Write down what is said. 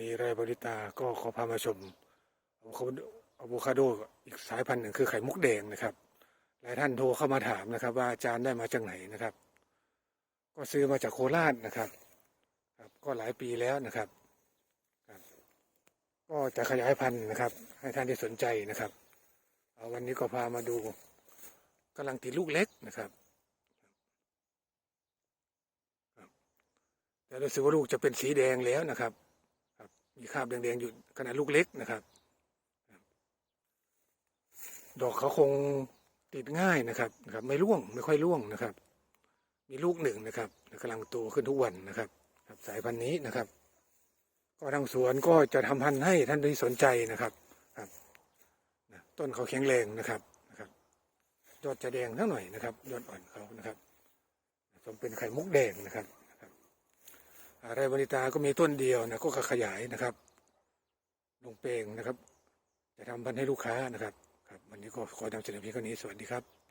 นี้ไรบริตาก็ขอพามาชมอะโวคาโดอีกสายพันธุ์หนึ่งคือไข่มุกแดงนะครับ หลายท่านโทรเข้ามาถามนะครับ ว่าอาจารย์ได้มาจากไหนนะครับ ก็ซื้อมาจากโคราชนะครับ ครับก็หลายปีแล้วนะครับครับ ก็จะขยายพันธุ์นะครับ ให้ท่านที่สนใจนะครับเอาวันนี้ก็พามาดูกำลังติดลูกเล็กนะครับแต่รู้สึกว่าลูกจะเป็นสีแดงแล้วนะครับ มีคราบแดงๆอยู่ขนาดลูกเล็กนะครับ ดอกเขาคงติดง่ายนะครับนะครับ ไม่ร่วงไม่ค่อยร่วงนะครับ มีลูกหนึ่งนะครับกำลังโตขึ้นทุกวันนะครับ ครับสายพันธุ์นี้นะครับ ก็ทางสวนก็จะทำพันธุ์ให้ท่านที่สนใจนะครับครับต้นเขาแข็งแรงนะครับนะครับ ยอดจะแดงทั้งหน่อยนะครับ ยอดอ่อนเขานะครับสมเป็นไข่มุกแดงนะครับ ไรบริตาก็มีต้นเดียวนะก็ขยายนะครับ ลงเปลงนะครับ จะทำพันให้ลูกค้านะครับครับ วันนี้ก็ขอนำเสนอเพียงเท่านี้สวัสดีครับ